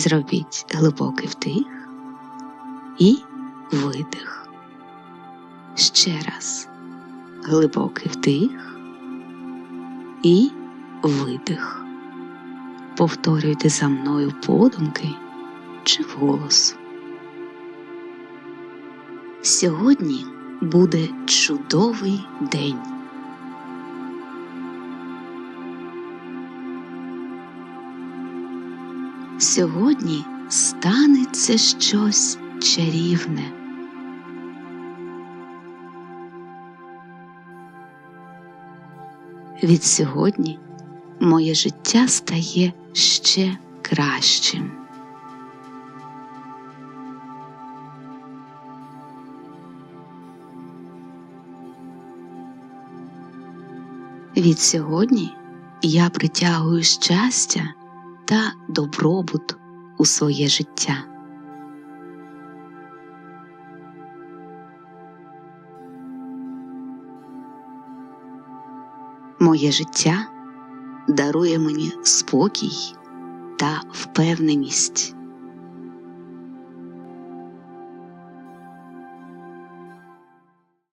Зробіть глибокий вдих і видих. Ще раз глибокий вдих і видих. Повторюйте за мною подумки чи вголос. Сьогодні буде чудовий день. Сьогодні станеться щось чарівне. Від сьогодні моє життя стає ще кращим. Від сьогодні я притягую щастя та добробут у своє життя. Моє життя дарує мені спокій та впевненість.